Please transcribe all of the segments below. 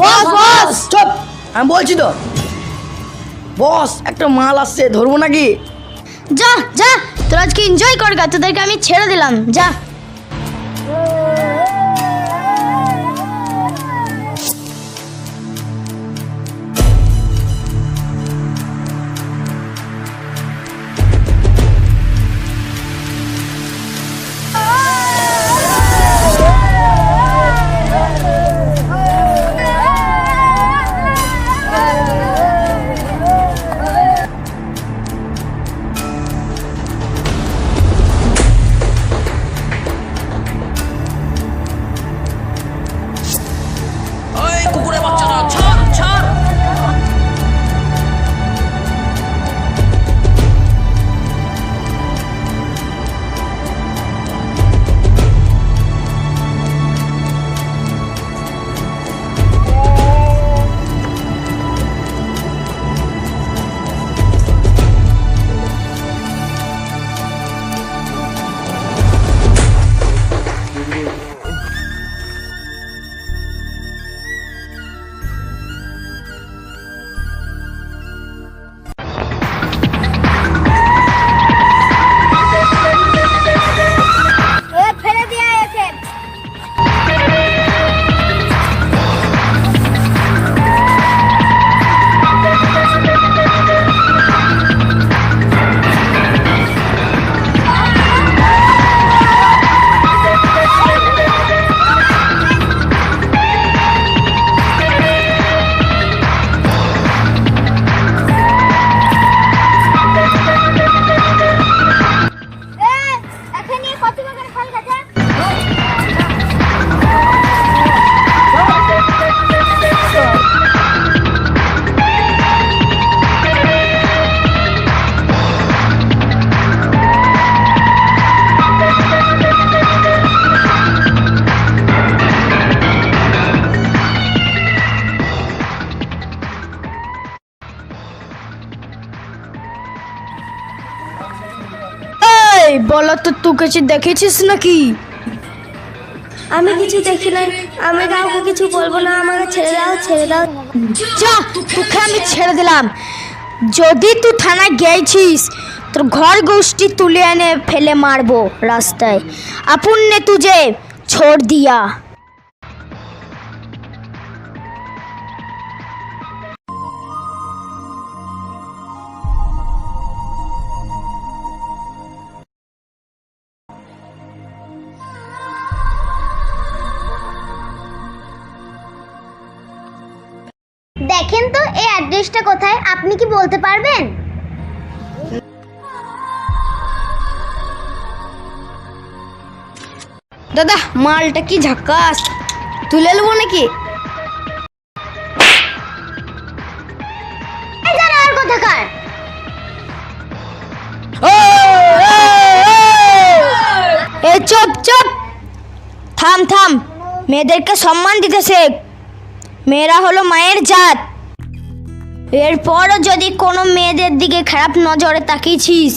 বস বস, চুপ। আমি বলছি তো, বস, একটা মাল আসছে, ধরবো নাকি? যা যা, তোর আজকে এনজয় কর গা, তোদেরকে আমি ছেড়ে দিলাম, যা। বলো তো তুই কিছু দেখেছিস নাকি? আমি কিছু দেখি নাই। আমি কাউকে কিছু বলব না আমাকে ছেড়ে দাও ছেড়ে দাও। যা তোকে আমি ছেড়ে দিলাম। যদি তুই থানায় গেছিস তোর ঘর গোষ্ঠী তুলে এনে ফেলে মারবো রাস্তায়। আপন নে তুজে ছোড় দিয়া। অ্যাড্রেসটা কোথায় আপনি কি বলতে পারবেন? দাদা মালটা কি ঝাক্কাস? তুলে নেব নাকি? এই কোথাকার? এ চুপ চুপ। থাম থাম। মেয়েদেরকে সম্মান দিতে শেখ। মেয়েরা হলো মায়ের জাত। এরপরও যদি কোনো মেয়েদের দিকে খারাপ নজরে তাকিয়েছিস,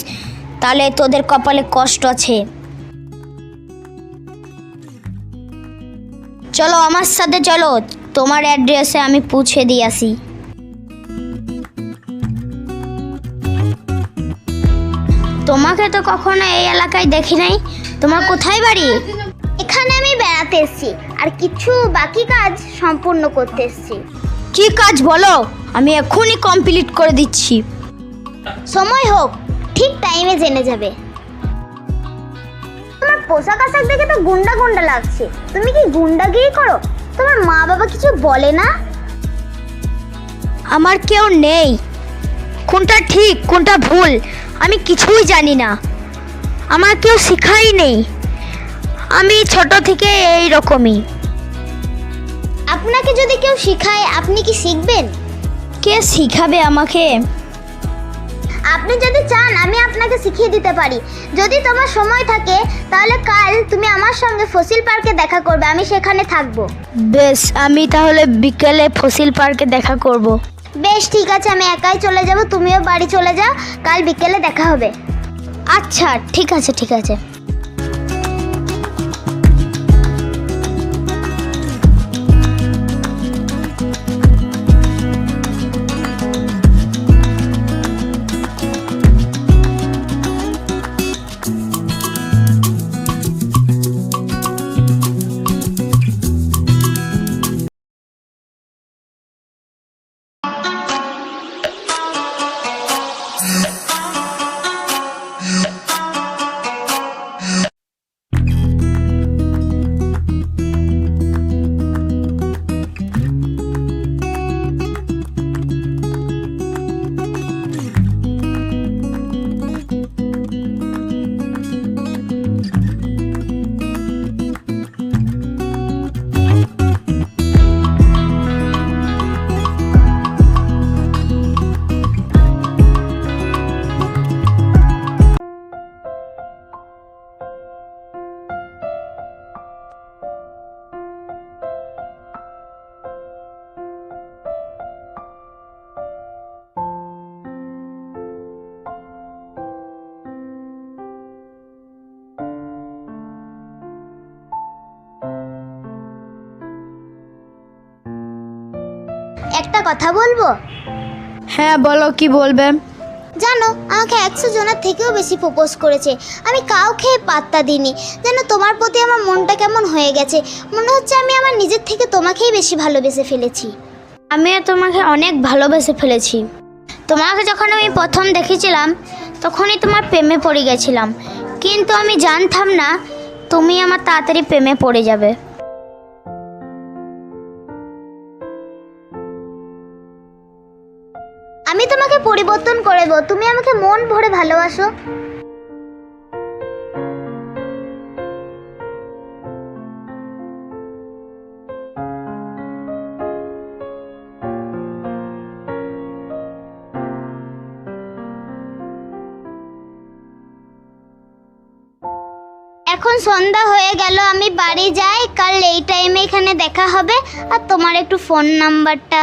তাহলে তোদের কপালে কষ্ট আছে। চলো আমার সাথে চলো, তোমার অ্যাড্রেসে আমি পুছে দিয়ে আসি। তোমাকে তো কখনো এই এলাকায় দেখি নাই। তোমার কোথায় বাড়ি? এখানে আমি বেড়াতে এসেছি, আর কিছু বাকি কাজ সম্পূর্ণ করতে এসেছি। কি কাজ বলো আমি এখনই কমপ্লিট করে দিচ্ছি। সময় হোক ঠিক টাইমে জেনে যাবে। তোমার পোশাক আশাক দেখে তো গুন্ডা গুন্ডা লাগছে। তুমি কি গুন্ডা গুন্ডাগিরি করো? তোমার মা বাবা কিছু বলে না? আমার কেউ নেই। কোনটা ঠিক কোনটা ভুল আমি কিছুই জানি না। আমার কেউ শেখাই নেই। আমি ছোট থেকে এই রকমই আপনাকে যদি কেউ শেখায় আপনি কি শিখবেন? কে শিখাবে আমাকে? আপনি যদি চান আমি আপনাকে শিখিয়ে দিতে পারি। যদি তোমার সময় থাকে তাহলে কাল তুমি আমার সঙ্গে ফসিল পার্কে দেখা করবে আমি সেখানে থাকব। বেশ আমি তাহলে বিকেলে ফসিল পার্কে দেখা করব। বেশ ঠিক আছে আমি একাই চলে যাব তুমিও বাড়ি চলে যাও কাল বিকেলে দেখা হবে। আচ্ছা ঠিক আছে ঠিক আছে। একটা কথা বলব? হ্যাঁ বলো কি বলবে? জানো আমাকে একশো জনের থেকেও বেশি প্রপোজ করেছে। আমি কাউকে পাত্তা দিইনি। যেন তোমার প্রতি আমার মনটা কেমন হয়ে গেছে। মনে হচ্ছে আমি আমার নিজের থেকে তোমাকেই বেশি ভালোবেসে ফেলেছি। আমিও তোমাকে অনেক ভালোবেসে ফেলেছি। তোমাকে যখন আমি প্রথম দেখেছিলাম তখনই তোমার প্রেমে পড়ে গেছিলাম। কিন্তু আমি জানতাম না তুমি আমার তাড়াতাড়ি প্রেমে পড়ে যাবে। পরিবর্তন করে দেবো তুমি আমাকে মন ভরে ভালোবাসো। এখন সন্ধ্যা হয়ে গেল, আমি বাড়ি যাই। কাল এই টাইমে এখানে দেখা হবে। আর তোমার একটু ফোন নাম্বারটা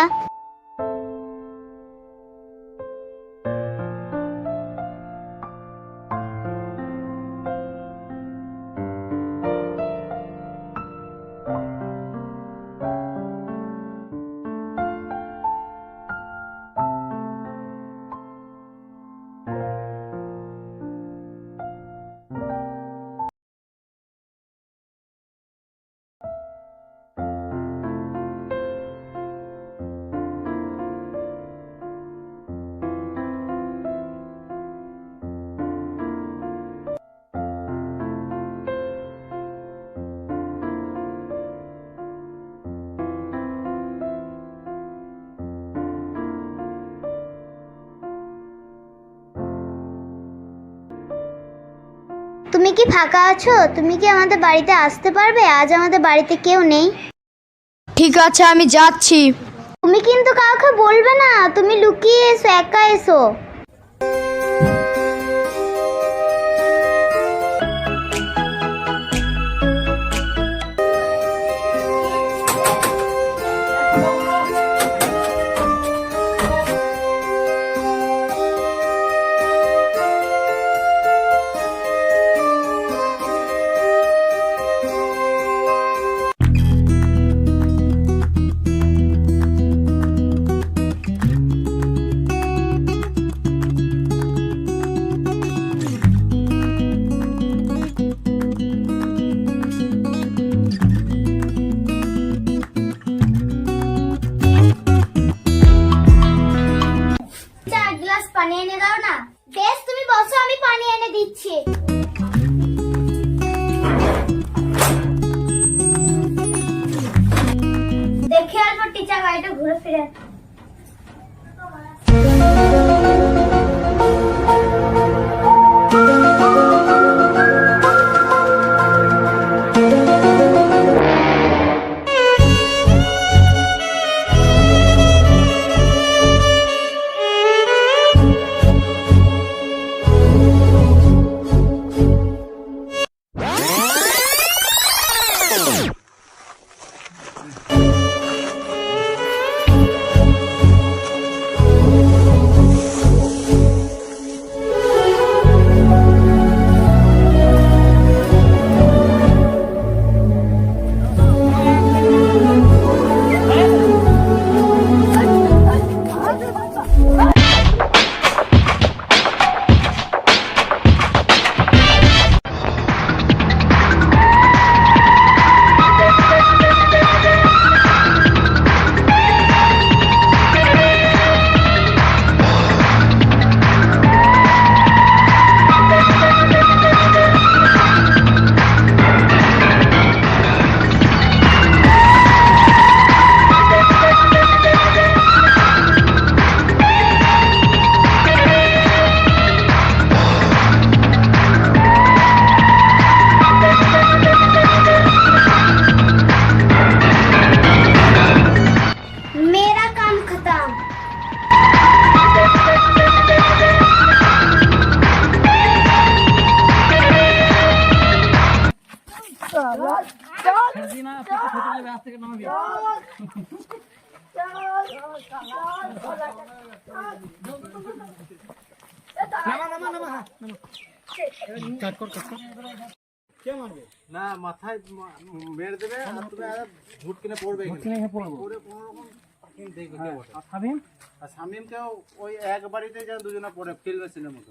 তুমি কি ফাঁকা আছো? তুমি কি আমাদের বাড়িতে আসতে পারবে? আজ আমাদের বাড়িতে কেউ নেই। ঠিক আছে আমি যাচ্ছি। তুমি কিন্তু কাউকে বলবে না। তুমি লুকিয়ে এসো একা এসো। না মাথায় মেরে দেবে আর তুমি আর ভুট কিনে পড়বে এখানে। পড়ে কোনো রকম আর শামিম? আর শামিমকেও ওই এক বাড়িতে যেন দুজনে পড়ে ফিল্ম মেশিনের মতো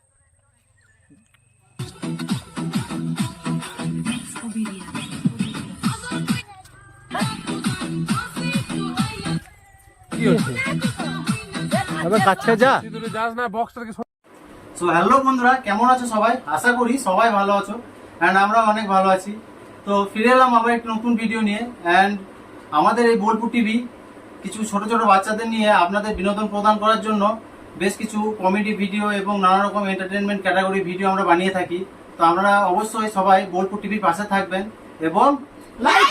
এবার কাছে যা। সো হ্যালো বন্ধুরা কেমন আছো সবাই? আশা করি সবাই ভালো আছো অ্যান্ড আমরা অনেক ভালো আছি। তো ফিরে এলাম আবার একটি নতুন ভিডিও নিয়ে অ্যান্ড আমাদের এই বোলপুর টিভি কিছু ছোট ছোট বাচ্চাদের নিয়ে আপনাদের বিনোদন প্রদান করার জন্য বেশ কিছু কমেডি ভিডিও এবং নানা রকম এন্টারটেনমেন্ট ক্যাটাগরি ভিডিও আমরা বানিয়ে থাকি। তো আপনারা অবশ্যই সবাই বোলপুর টিভির পাশে থাকবেন এবং লাইক